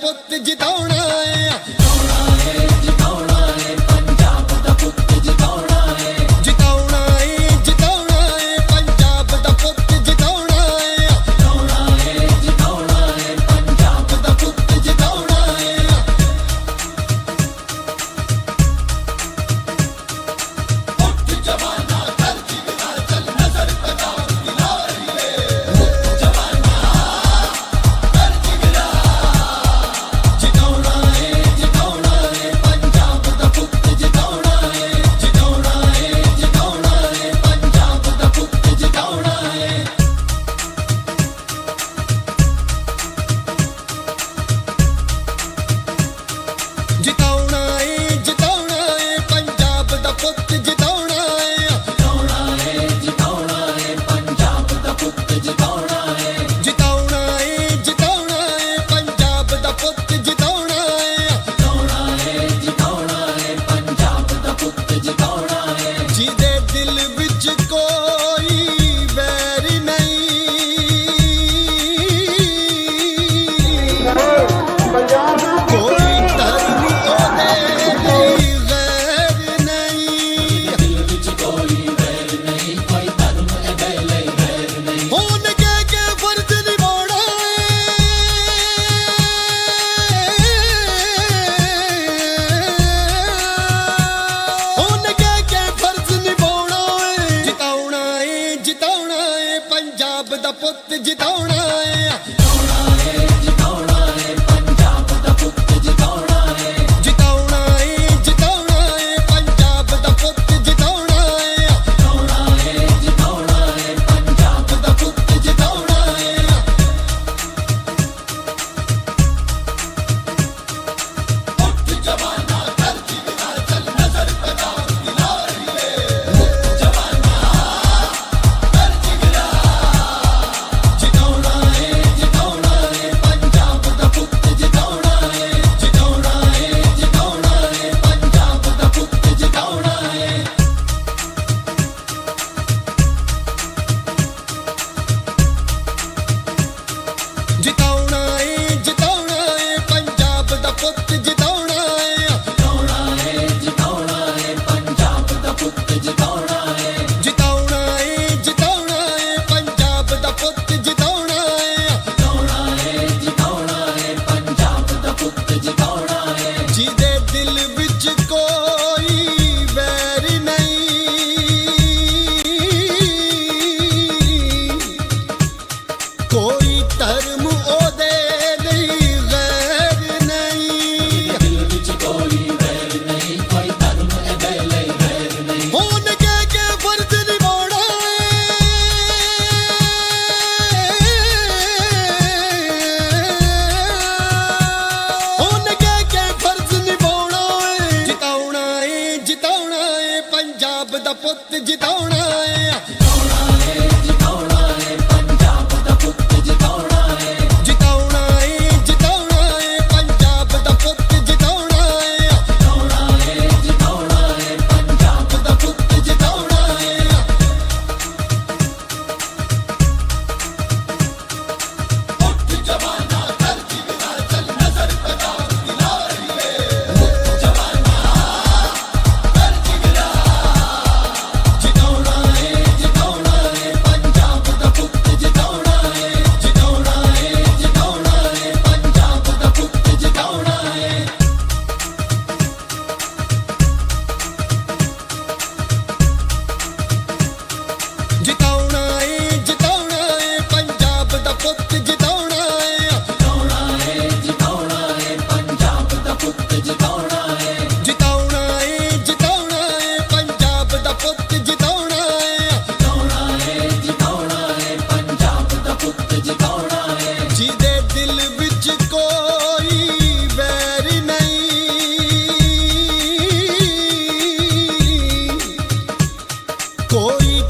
ਪੁੱਤ ਜਿਤਾਉਣਾ ਏ।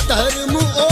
धर्म और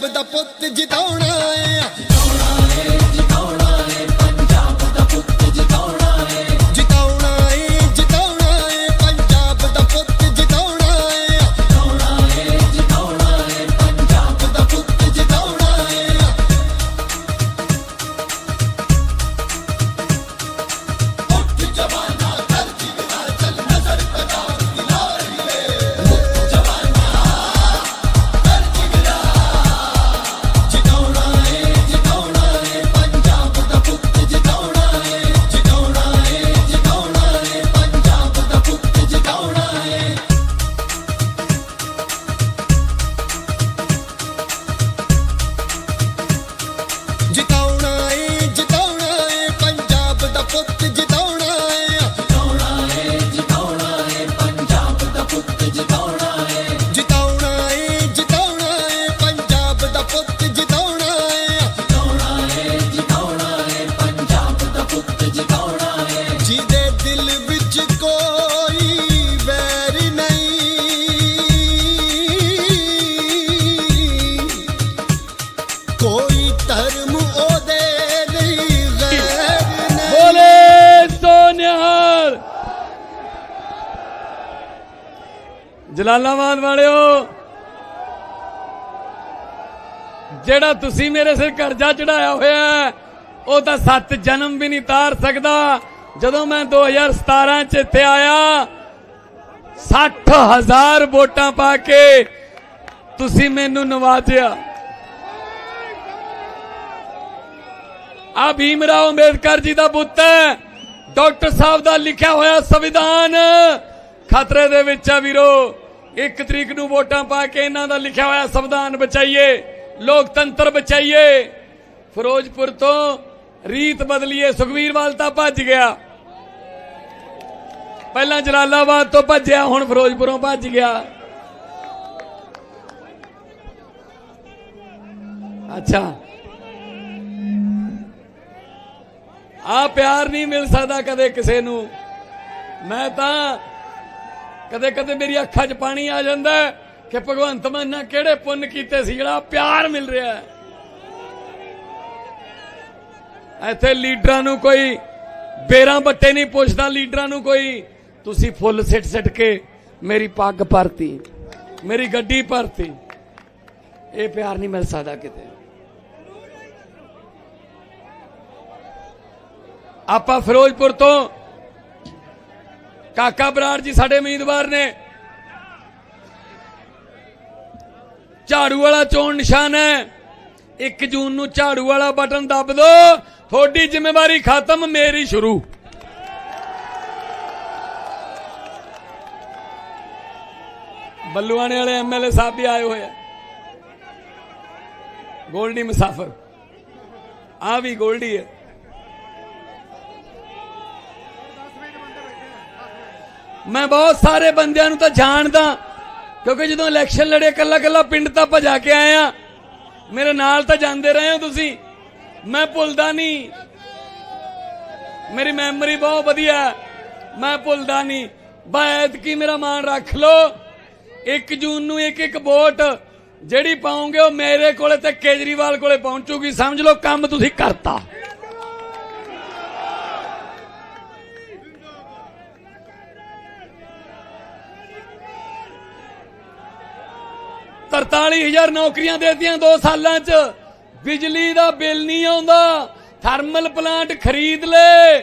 ਪੰਜਾਬ ਦਾ ਜਲਾਲਾਬਾਦ ਵਾਲਿਓ, ਜਿਹੜਾ ਤੁਸੀਂ ਮੇਰੇ ਸਿਰ ਕਰਜ਼ਾ ਚੜਾਇਆ ਹੋਇਆ ਉਹ ਤਾਂ ਸੱਤ ਜਨਮ ਵੀ ਨਹੀਂ ਤਾਰ ਸਕਦਾ। ਜਦੋਂ ਮੈਂ 2017 ਚ ਇੱਥੇ ਆਇਆ 60000 ਵੋਟਾਂ ਪਾ ਕੇ ਤੁਸੀਂ ਮੈਨੂੰ ਨਵਾਜਿਆ। ਆ ਭੀਮ ਰਾਓ ਅੰਬੇਦਕਰ ਜੀ ਦਾ ਪੁੱਤ ਹੈ, ਡਾਕਟਰ ਸਾਹਿਬ ਦਾ ਲਿਖਿਆ ਹੋਇਆ ਸੰਵਿਧਾਨ। ਖਤਰੇ ਦੇ ਵਿੱਚ ਆ ਵੀਰੋ। ਇੱਕ ਤਰੀਕ ਨੂੰ ਵੋਟਾਂ ਪਾ ਕੇ ਇਹਨਾਂ ਦਾ ਲਿਖਿਆ ਹੋਇਆ ਸੰਵਿਧਾਨ ਬਚਾਈਏ, ਲੋਕਤੰਤਰ ਬਚਾਈਏ। ਫਿਰੋਜ਼ਪੁਰ ਤੋਂ ਰੀਤ ਬਦਲੀਏ ਸੁਖਵੀਰ ਤਾਂ ਭੱਜ ਗਿਆ। ਪਹਿਲਾਂ ਜਲਾਲਾਬਾਦ ਤੋਂ ਭੱਜਿਆ, ਹੁਣ ਫਿਰੋਜ਼ਪੁਰੋਂ ਭੱਜ ਗਿਆ। ਅੱਛਾ। ਆ ਪਿਆਰ ਨਹੀਂ ਮਿਲ ਸਕਦਾ ਕਦੇ ਕਿਸੇ ਨੂੰ। ਮੈਂ ਤਾਂ ਕਦੇ ਕਦੇ ਮੇਰੀ ਅੱਖਾਂ 'ਚ ਪਾਣੀ ਆ ਜਾਂਦਾ ਕਿ ਭਗਵੰਤ ਮਾਨ ਨੇ ਕਿਹੜੇ ਪੁੰਨ ਕੀਤੇ ਸੀ ਜਿਹੜਾ ਪਿਆਰ ਮਿਲ ਰਿਹਾ ਹੈ। ਇੱਥੇ ਲੀਡਰਾਂ ਨੂੰ ਕੋਈ ਬੇਰਾਂ ਬੱਟੇ ਨਹੀਂ ਪੁੱਛਦਾ, ਲੀਡਰਾਂ ਨੂੰ ਕੋਈ ਤੁਸੀਂ ਫੁੱਲ ਸਿੱਟ ਸਿੱਟ ਕੇ ਮੇਰੀ ਪੱਗ ਭਰਤੀ, ਮੇਰੀ ਗੱਡੀ ਭਰਤੀ, ਇਹ ਪਿਆਰ ਨਹੀਂ ਮਿਲ ਸਕਦਾ ਕਿਤੇ। ਆਪਾਂ ਫਿਰੋਜ਼ਪੁਰ ਤੋਂ ਕਾਕਾ ਬਰਾੜ ਜੀ ਸਾਡੇ ਉਮੀਦਵਾਰ ਨੇ। ਝਾੜੂ ਵਾਲਾ ਚੋਣ ਨਿਸ਼ਾਨ ਹੈ। 1 ਜੂਨ ਨੂੰ ਝਾੜੂ ਵਾਲਾ ਬਟਨ ਦੱਬ ਦੋ। ਤੁਹਾਡੀ ਜ਼ਿੰਮੇਵਾਰੀ ਖਤਮ, ਮੇਰੀ ਸ਼ੁਰੂ। ਬੱਲੂਆਣੇ ਵਾਲੇ ਐਮਐਲਏ ਸਾਹਿਬ ਵੀ ਆਏ ਹੋਏ ਆ। ਗੋਲਡੀ ਮੁਸਾਫਰ। ਆ ਵੀ ਗੋਲਡੀ ਹੈ। ਮੈਂ ਬਹੁਤ ਸਾਰੇ ਬੰਦਿਆਂ ਨੂੰ ਤਾਂ ਜਾਣਦਾ, ਕਿਉਂਕਿ ਜਦੋਂ ਇਲੈਕਸ਼ਨ ਲੜੇ ਕੱਲਾ ਕੱਲਾ ਪਿੰਡ ਤਾਂ ਭਜਾ ਕੇ ਆਏ ਆਇਆ ਮੇਰੇ ਨਾਲ ਤਾਂ ਜਾਂਦੇ ਰਹੇ ਹੋ ਤੁਸੀਂ। ਮੈਂ ਭੁੱਲਦਾ ਨਹੀਂ। ਮੇਰੀ ਮੈਮਰੀ ਬਹੁਤ ਵਧੀਆ ਮੈਂ ਭੁੱਲਦਾ ਨਹੀਂ। ਬਾਇਦ ਕੀ ਮੇਰਾ ਮਾਣ ਰੱਖ ਲਓ। 1 ਜੂਨ ਨੂੰ ਇੱਕ ਇੱਕ ਵੋਟ ਜਿਹੜੀ ਪਾਉਂਗੇ ਉਹ ਮੇਰੇ ਕੋਲੇ ਤੇ ਕੇਜਰੀਵਾਲ ਕੋਲੇ ਪਹੁੰਚੂਗੀ। ਸਮਝ ਲਓ ਕੰਮ ਤੁਸੀਂ ਕਰਤਾ। ਤਰਤਾਲੀ ਹਜ਼ਾਰ ਨੌਕਰੀਆਂ ਦੇਤੀਆਂ 2 ਸਾਲਾਂ 'ਚ। ਬਿਜਲੀ ਦਾ ਬਿੱਲ ਨਹੀਂ ਆਉਂਦਾ। ਥਰਮਲ ਪਲਾਂਟ ਖਰੀਦ ਲੈ।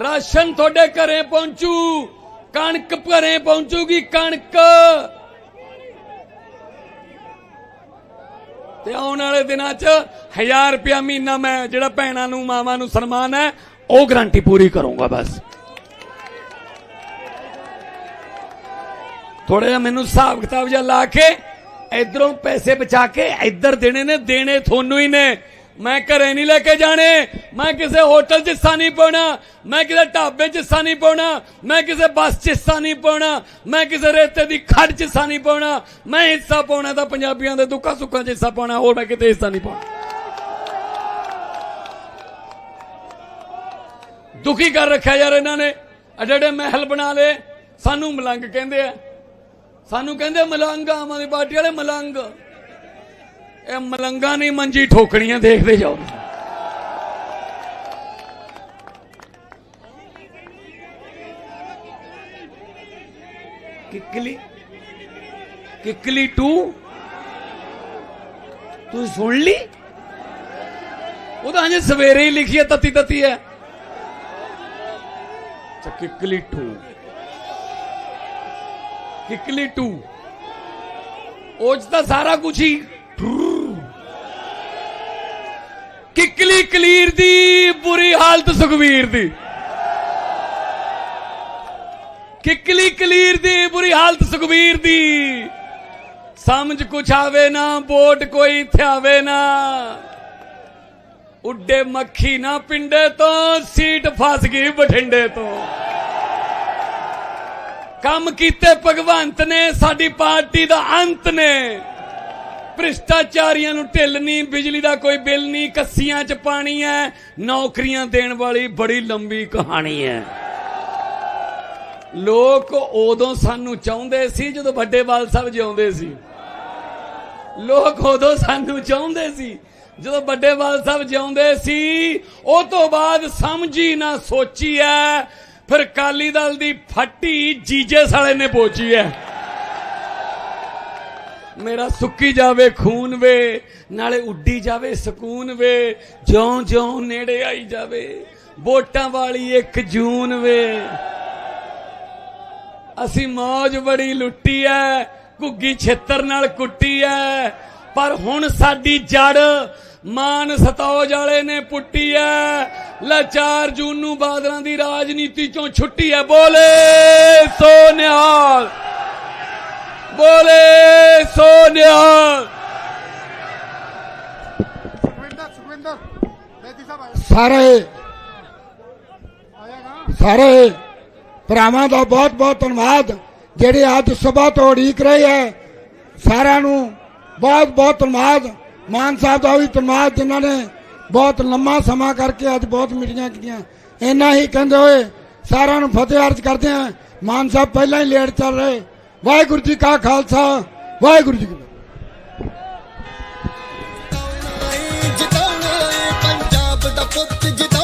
ਰਾਸ਼ਨ ਤੁਹਾਡੇ ਘਰੇ ਪਹੁੰਚੂ। ਕਣਕ ਘਰੇ ਪਹੁੰਚੂਗੀ, ਕਣਕ। ਤੇ ਆਉਣ ਵਾਲੇ ਦਿਨਾਂ 'ਚ 1000 ਰੁਪਿਆ ਮਹੀਨਾ ਮੈਂ, ਜਿਹੜਾ ਭੈਣਾਂ ਨੂੰ, ਮਾਵਾਂ ਨੂੰ ਸਨਮਾਨ ਹੈ, ਉਹ ਗਰੰਟੀ ਪੂਰੀ ਕਰੂੰਗਾ ਬਸ। ਥੋੜਾ ਜਿਹਾ ਮੈਨੂੰ ਹਿਸਾਬ ਕਿਤਾਬ ਜਿਹਾ ਲਾ ਕੇ ਇਧਰੋਂ ਪੈਸੇ ਬਚਾ ਕੇ ਇੱਧਰ ਦੇਣੇ ਨੇ, ਦੇਣੇ ਤੁਹਾਨੂੰ ਹੀ ਨੇ। ਮੈਂ ਘਰੇ ਨਹੀਂ ਲੈ ਕੇ ਜਾਣੇ। ਮੈਂ ਕਿਸੇ ਹੋਟਲ 'ਚ ਹਿੱਸਾ ਨਹੀਂ ਪਾਉਣਾ। ਮੈਂ ਕਿਸੇ ਢਾਬੇ 'ਚ ਹਿੱਸਾ ਨਹੀਂ ਪਾਉਣਾ। ਮੈਂ ਕਿਸੇ ਬੱਸ 'ਚ ਹਿੱਸਾ ਨਹੀਂ ਪਾਉਣਾ। ਮੈਂ ਕਿਸੇ ਰੇਤੇ ਦੀ ਖੱਡ 'ਚ ਹਿੱਸਾ ਨਹੀਂ ਪਾਉਣਾ। ਮੈਂ ਹਿੱਸਾ ਪਾਉਣਾ ਤਾਂ ਪੰਜਾਬੀਆਂ ਦੇ ਦੁੱਖਾਂ ਸੁੱਖਾਂ 'ਚ ਹਿੱਸਾ ਪਾਉਣਾ, ਹੋਰ ਮੈਂ ਕਿਤੇ ਹਿੱਸਾ ਨਹੀਂ ਪਾਉਣਾ। ਦੁਖੀ ਕਰ ਰੱਖਿਆ ਯਾਰ ਇਹਨਾਂ ਨੇ। ਐਡੇ ਐਡੇ ਮਹਿਲ ਬਣਾ ਲਏ, ਸਾਨੂੰ ਮਲੰਗ ਕਹਿੰਦੇ ਆ। ਸਾਨੂੰ ਕਹਿੰਦੇ ਮਲੰਗ ਆਮ ਆਦਮੀ ਪਾਰਟੀ ਵਾਲੇ ਮਲੰਗ। ਇਹ ਮਲੰਗਾ ਨਹੀਂ, ਮੰਜੀ ਠੋਕਣੀਆਂ, ਦੇਖਦੇ ਜਾਓ। ਕਿੱਕਲੀ ਕਿੱਕਲੀ ਟੂ? ਤੂੰ ਸੁਣ ਲਈ? ਉਹ ਤਾਂ ਹਜੇ ਸਵੇਰੇ ਹੀ ਲਿਖੀ ਹੈ ਤਤੀ ਤਤੀ ਹੈ। ਅੱਛਾ, ਕਿੱਕਲੀ 2 ਕਿੱਕਲੀ 2 ਉਹ ਤਾਂ ਸਾਰਾ ਕੁਝ ਹੀ। ਕਿੱਕਲੀ ਕਲੀਰ ਦੀ, ਬੁਰੀ ਹਾਲਤ ਸੁਖਵੀਰ ਦੀ। ਕਿੱਕਲੀ ਕਲੀਰ ਦੀ, ਬੁਰੀ ਹਾਲਤ ਸੁਖਵੀਰ ਦੀ। ਸਮਝ ਕੁਛ ਆਵੇ ਨਾ ਵੋਟ ਕੋਈ ਇੱਥੇ ਆਵੇ ਨਾ। ਉੱਡੇ ਮੱਖੀ ਨਾ ਪਿੰਡੇ ਤੋਂ, ਸੀਟ ਫਸ ਗਈ ਬਠਿੰਡੇ ਤੋਂ। ਕੰਮ ਕੀਤੇ ਭਗਵੰਤ ਨੇ, ਸਾਡੀ ਪਾਰਟੀ ਦਾ ਅੰਤ ਨੇ। ਭ੍ਰਿਸ਼ਟਾਚਾਰੀਆਂ ਨੂੰ ਢਿੱਲ ਨਹੀਂ, ਬਿਜਲੀ ਦਾ ਕੋਈ ਬਿੱਲ ਨਹੀਂ, ਕੱਸੀਆਂ 'ਚ ਪਾਣੀ ਹੈ, ਨੌਕਰੀਆਂ ਦੇਣ ਵਾਲੀ ਬੜੀ ਲੰਬੀ ਕਹਾਣੀ ਹੈ। ਲੋਕ ਉਦੋਂ ਸਾਨੂੰ ਚਾਹੁੰਦੇ ਸੀ ਜਦੋਂ ਵੱਡੇਵਾਲ ਸਾਹਿਬ ਜਿਉਂਦੇ ਸੀ। ਲੋਕ ਉਦੋਂ ਸਾਨੂੰ ਚਾਹੁੰਦੇ ਸੀ ਜਦੋਂ ਵੱਡੇਵਾਲ ਸਾਹਿਬ ਜਿਉਂਦੇ ਸੀ, ਉਹ ਤੋਂ ਬਾਅਦ ਸਮਝੀ ਨਾ ਸੋਚੀ ਐ ਫਿਰ ਕਾਲੀ ਦਲ ਦੀ ਫੱਟੀ ਜੀਜੇ ਸਾਲੇ ਨੇ ਪੋਚੀ ਐ ਮੇਰਾ ਸੁੱਕੀ ਜਾਵੇ, ਖੂਨ ਵੇ, ਨਾਲੇ ਉੱਡੀ ਜਾਵੇ, ਸਕੂਨ ਵੇ, ਜਿਉਂ ਜਿਉਂ ਨੇੜੇ ਆਈ ਜਾਵੇ, ਵੋਟਾਂ ਵਾਲੀ ਇੱਕ ਜੂਨ ਵੇ। ਅਸੀਂ ਮੌਜ ਬੜੀ ਲੁੱਟੀ ਐ, ਘੁੱਗੀ ਛੇਤਰ ਨਾਲ ਕੁੱਟੀ ਐ, ਪਰ ਹੁਣ ਸਾਡੀ ਜੜ ਮਾਨ ਸਤੌਜ ਵਾਲੇ ਨੇ ਪੁੱਟੀ ਐ। ਲਾਚਾਰ ਜੂਨ ਨੂੰ ਬਾਦਲਾਂ ਦੀ ਰਾਜਨੀਤੀ ਚੋਂ ਛੁੱਟੀ ਐ। ਬੋਲੇ ਸੋ ਨਿਹਾਲ ਬੋਲੇ ਸੋ ਨਿਹਾਲ ਸਾਰੇ ਸਾਰੇ ਭਰਾਵਾਂ ਦਾ ਬਹੁਤ ਬਹੁਤ ਧੰਨਵਾਦ। ਜਿਹੜੇ ਅੱਜ ਸਵੇਰ ਤੋਂ ਉਡੀਕ ਰਹੇ ਹੈ ਸਾਰਿਆਂ ਨੂੰ ਬਹੁਤ ਬਹੁਤ ਧੰਨਵਾਦ। ਮਾਨ ਸਾਹਿਬ ਦਾ ਵੀ ਧੰਨਵਾਦ ਜਿਨ੍ਹਾਂ ਨੇ ਬਹੁਤ ਲੰਮਾ ਸਮਾਂ ਕਰਕੇ ਅੱਜ ਬਹੁਤ ਮੀਟਿੰਗਾਂ ਕੀਤੀਆਂ। ਇੰਨਾ ਹੀ ਕਹਿੰਦੇ ਹੋਏ ਸਾਰਿਆਂ ਨੂੰ ਫਤਿਹ ਅਰਜ਼ ਕਰਦੇ ਹਾਂ। ਮਾਨ ਸਾਹਿਬ ਪਹਿਲਾਂ ਹੀ ਲੇਟ ਚੱਲ ਰਹੇ। ਵਾਹਿਗੁਰੂ ਜੀ ਕਾ ਖਾਲਸਾ, ਵਾਹਿਗੁਰੂ ਜੀ ਕੀ ਫਤਿਹ। ਜਿਤਾਉਣਾ ਪੰਜਾਬ ਦਾ ਪੁੱਤ ਜਿਤਾਉਣਾ